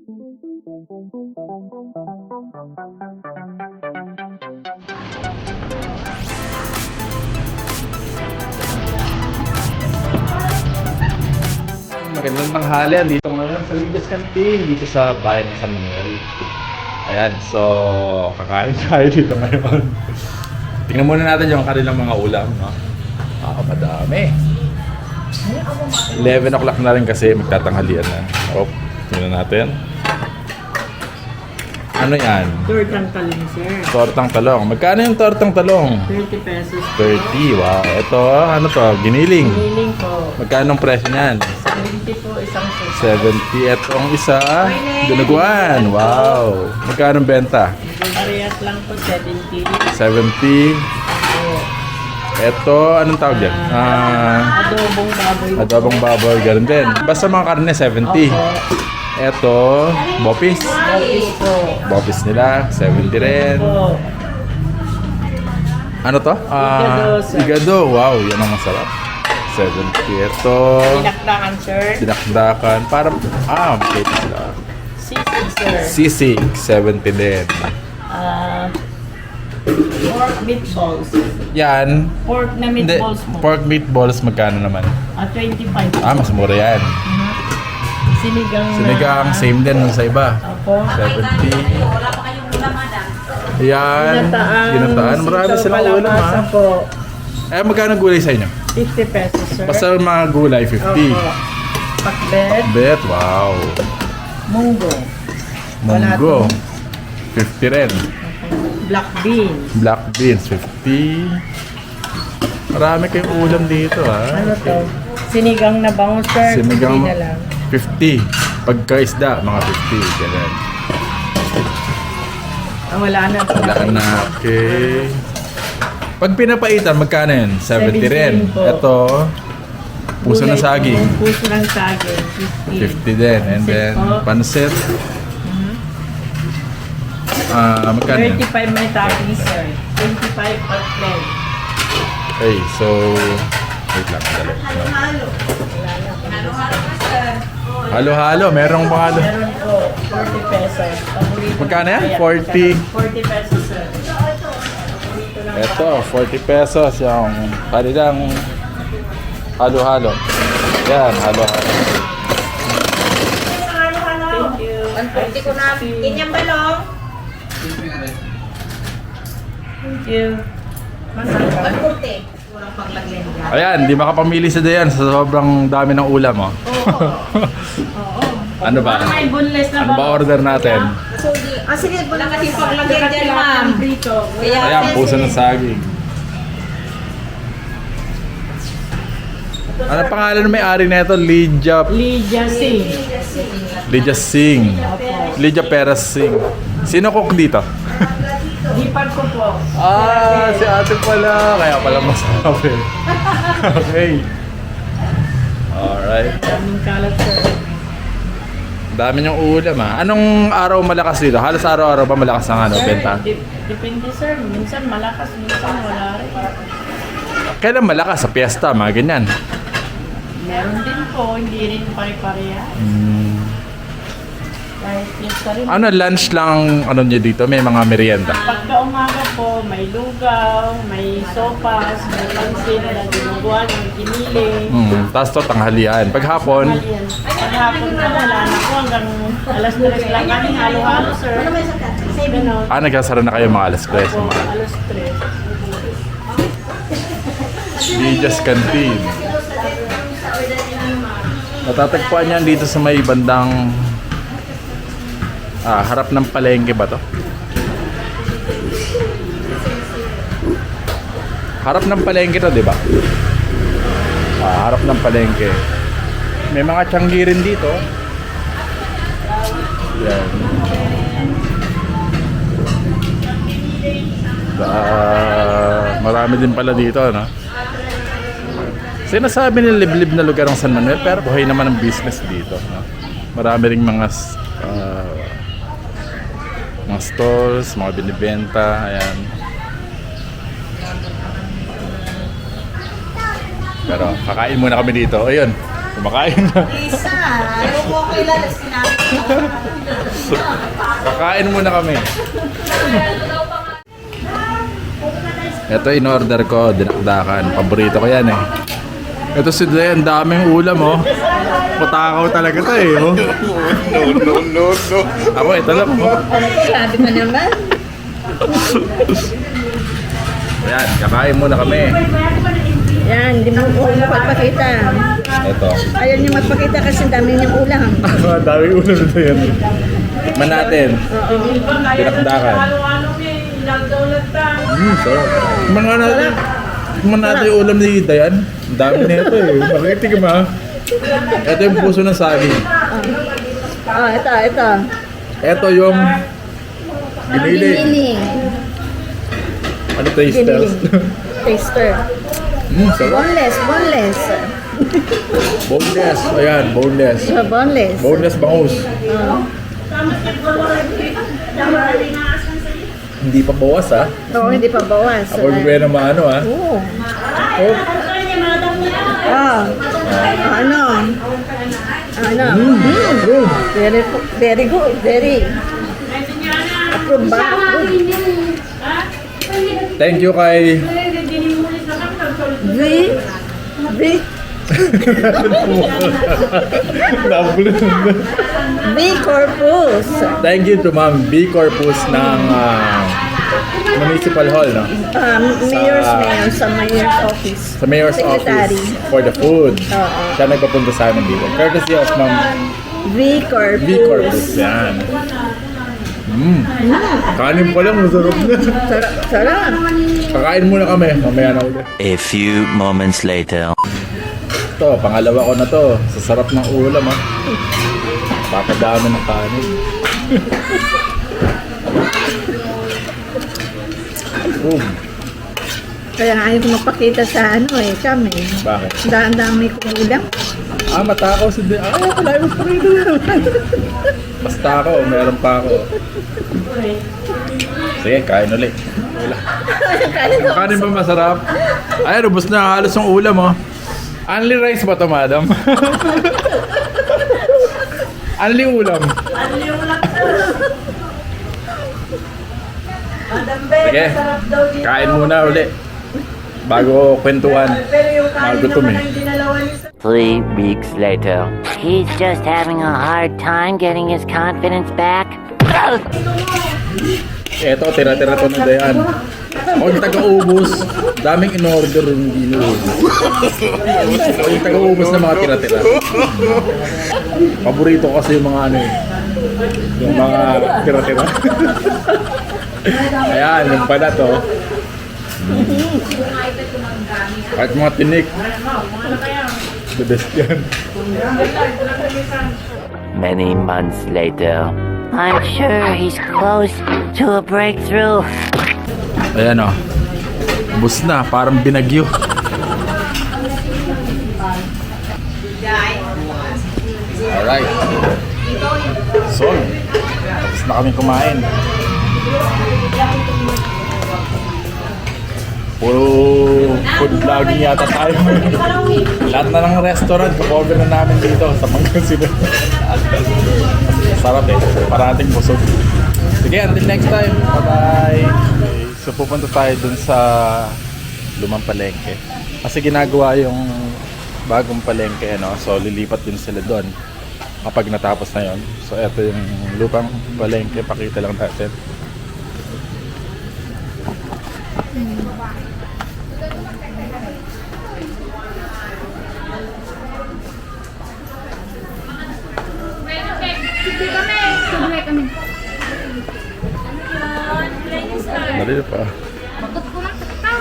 Magandang tanghalian dito ngayon sa Ligas Canteen dito sa bayan ng San Manuel. Ayan, so kakain tayo dito ngayon. Tingnan muna natin yung kanilang mga ulam, no? Ah, madami. 11 o'clock na rin kasi magtatanghalian na. Oh, tingnan natin. Ano yan? Tortang talong, sir. Tortang talong. Magkano yung tortang talong? 30 pesos. 30, wow. Ito, ano to? Giniling. Hiling po. Magkano ang presyo niyan? 70 po isang set. 70. Etong isa, dinuguan. Wow. Magkano ang benta? Parehas lang po, 70. 70. Ito, anong tawag yan? Ah, Adobong baboy. adobong baboy, ganun din. Basta mga karne, 70. Ito, bopis. Bopis po. Bopis nila, 70 rin. Ano to? Ah, Igado, igado. Wow, yan ang masarap. 70. Ito, Pinakdakan, sir. dinakdakan. Parang, ah, okay sila. Sisig, sir. Sisig, 70 din. Ah, pork meatballs. Yan. Pork na meatballs po. pork meatballs magkano naman? Ah, 25. Ah, mas mura yan. Sinigang na. Sinigang, same din sa iba. Opo. 70. Yan. Ginataan. Ginataan. Marami silang ulam ha. po. Eh, magkano gulay sa inyo? 50 pesos, sir. Basta mga gulay, 50. Opo. Pakbet. Bet, wow. Munggo. Wala Munggo. 50 rin. Black beans. Black beans, 50. Marami kayong ulam dito ha. Ano to? Sinigang na bangus, sir. Sinigang Hindi na lang. 50. Pagka-isda, mga 50. Ganun. Ah, wala na. Wala na. Okay. Pag pinapaitan, magkano yun? 70 rin. 17 po. Ito, puso ng Gulay saging. po, Puso ng saging. 50. 50 din. And then, Pansit po. pansit. Ah, magkano yun? 35 may saging, sir. 25 per plate. Okay, so, wait lang, dali. Halo-halo, Halo-halo, merong mga. Ano. Meron po, 40 pesos. Magkano yan? 40? 40 pesos, sir. Ito, 40 pesos yung kanilang halo-halo. Yan, halo-halo. Thank you. 140 ko na. Ganyan balong. Thank you. Masarap. 140 maglenga. Ayan, di makapamili si Dayan sa sobrang dami ng ulam, oh. Oo. Oo. Ano ba? Parang may boneless na Ano ba order natin? So, di, ah, sige, wala kasi paglagyan dyan, ma'am. Prito. Kaya, Ayan, puso ng saging. Ano pangalan ng may-ari nito? Lydia Lydia Singh. Lydia Singh. Lydia Perez Singh. Sino cook dito? Hipag ko po. Ah, si ate pala. Kaya pala masabi. okay. Alright. Daming kalat, sir. Dami niyong ulam ah. Anong araw malakas dito? Halos araw-araw ba malakas ang ano, Sir, benta? dip- depende, sir. Minsan malakas, minsan wala rin. Kailan malakas? Sa piyesta, mga ganyan. Meron din po, hindi rin pare-pareha. Fiesta rin. Ano, lunch lang ano niyo dito? May mga merienda. Pagka umaga po, may lugaw, may sopas, may pansin, na dinuguan, may kiniling. Hmm, tapos to tanghalian. Pag hapon, Malian. Paghapon po, wala na po. Hanggang alas 3 lang kami halo-halo, sir. Ganon. ah, nagsasara na kayo mga alas 3. Po, Mga alas 3. Lydia's Canteen. Matatagpuan yan dito sa may bandang ah, harap ng palengke ba to? Harap ng palengke to, di ba? Ah, harap ng palengke. May mga tiyanggi rin dito. Yan. Ah, marami din pala dito, no? Sinasabi nila liblib na lugar ng San Manuel pero buhay naman ang business dito. No? Marami ring mga mga stalls, mga binibenta, ayan. Pero kakain muna kami dito. Ayun, Kumakain na. Isa, ayaw ko kilala sinabi. Kakain muna kami. Ito in-order ko, dinakdakan. Paborito ko yan eh. Ito si Dayan, daming ulam oh. Patakaw talaga to eh. Oh. No, no, no, no. Ako ito lang oh. Sabi mo naman. Ayan, kakain muna kami. Yan, hindi mo huwag mo pagpakita. Ito. Ayaw niyo magpakita kasi dami niyang ulam. daming ulam nito yan. Tikman natin. Dinakdakan. Ano-ano may nagdaulat ta. Mm, sarap. Tikman nga natin. Tikman natin yung ulam ni Dayan. Ang dami na ito eh. Makitig ma. Ito yung puso ng saging. Ah, ito, ito. Ito yung giniling. Giniling. Ano tasters? Taster. mm, sarap. Boneless, boneless. Boneless. Ayan, boneless. So, boneless. Boneless bangus. Ah. Hindi pa bawas ha. Oo, hindi pa bawas. Ako yung pwede na maano ha. Oo. Oh. Ah. Ano? Ano? Mm. Mm. Very, very good. Very. Approve ba? Good. Thank you kay... V. V. V Corpus. Thank you to Ma'am B. Corpus ng ah, Municipal Hall, no? Um, mayor's Sa- mayor sa mayor's office. Sa Mayor's Secretary. Office for the food. Oo. Siya nagpapunta sa amin dito. Courtesy of Ma'am V Corpus. B. Corpus. Yan. Mm. Kanin pa lang, masarap na. Sarap. Sarap. Kakain muna kami, mamaya na ulit. A few moments later. Ito, pangalawa ko na to. Sa sarap ng ulam, ha. Pakadami ng kanin. Boom. Kaya nga ayaw ko magpakita sa ano eh, kami. Bakit? Daan dami kong ulam. Ah, matakaw si Di. Ah, wala yung pakita. Basta ako, meron pa ako. Sige, kain ulit. Wala. Ang kanin ba masarap? Ay, rubos na halos yung ulam, oh. Only rice ba to, madam? Only ulam. Sige, kain muna uli. Bago kwentuhan. Magutom eh. Three weeks later. He's just having a hard time getting his confidence back. Eto, tira-tira to na dayan. Huwag taga-ubos. Daming in-order yung hindi naubos. Huwag taga-ubos na mga tira-tira. Paborito ko kasi yung mga ano eh. Yung mga tira-tira. Ayan, yung pala to. Kahit mga tinik. The best yan. Many months later. I'm sure he's close to a breakthrough. Ayan o. Bus na, parang binagyo. Alright. So, tapos na kami kumain. Puro food vlogging yata tayo. Lahat na ng restaurant, cover na namin dito sa Pangasinan. Sarap eh. Parating busog. Sige, until next time. Bye-bye. Okay, so pupunta tayo dun sa lumang palengke. Kasi ginagawa yung bagong palengke, ano? So lilipat din sila doon kapag natapos na yon. So eto yung lupang palengke, pakita lang natin. Hmm. Dali pa. Bakit ko lang kita?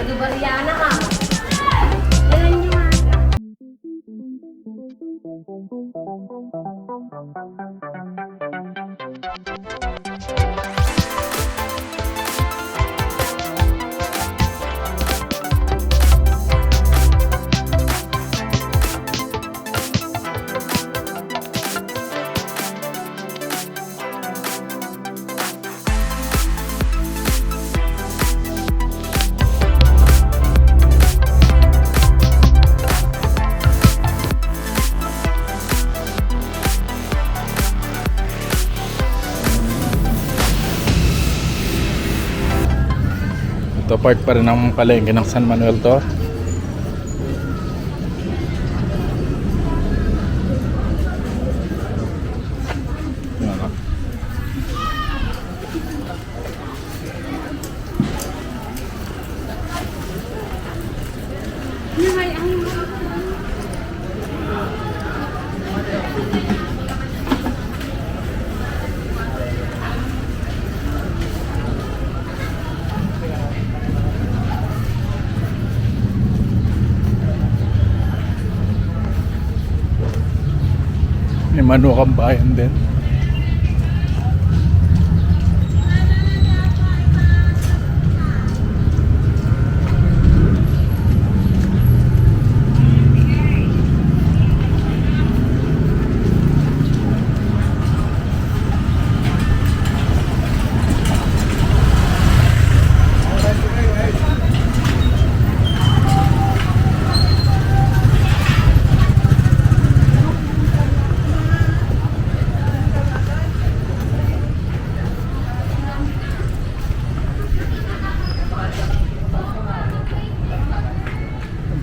Ano ba, Rihanna? Ito part pa rin ng palengke ng San Manuel to. Yan, ah. May manukang bayan din.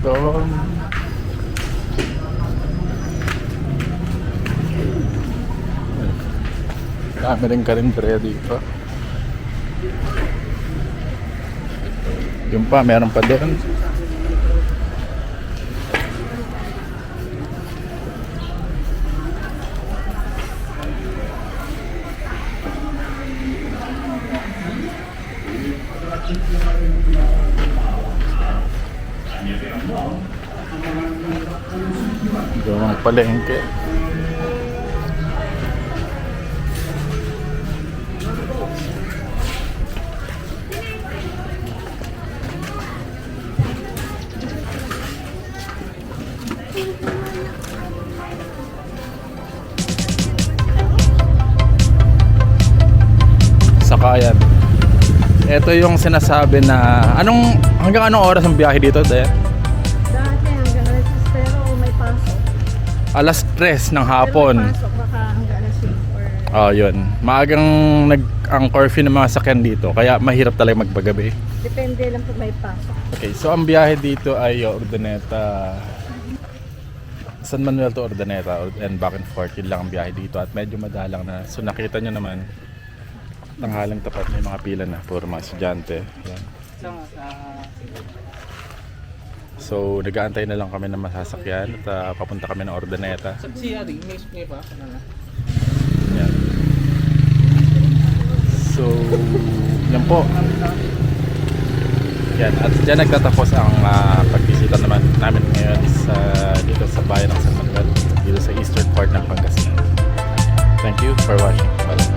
Doon. Dami rin karinderya dito. Yung pa, meron pa din. Palengke. Sakayan. Ito yung sinasabi na anong hanggang anong oras ang biyahe dito, Daya? Alas 3 ng hapon. may pasok baka hanggang alas 6 or Oh, yun. Maagang nag ang curfew ng mga sakyan dito, kaya mahirap talaga magpagabi. depende lang kung may pasok. Okay, so ang biyahe dito ay Ordaneta San Manuel to Ordaneta and back and forth yun lang ang biyahe dito at medyo madalang na so nakita nyo naman tanghalang tapat may mga pila na puro mga estudyante yan. so So, nagaantay na lang kami ng masasakyan at uh, papunta kami ng Ordaneta. Yan. So, yan po. Yan. At dyan nagtatapos ang uh, pagbisita naman namin ngayon sa, dito sa bayan ng San Manuel, dito sa eastern part ng Pangasinan. Thank you for watching. Bye.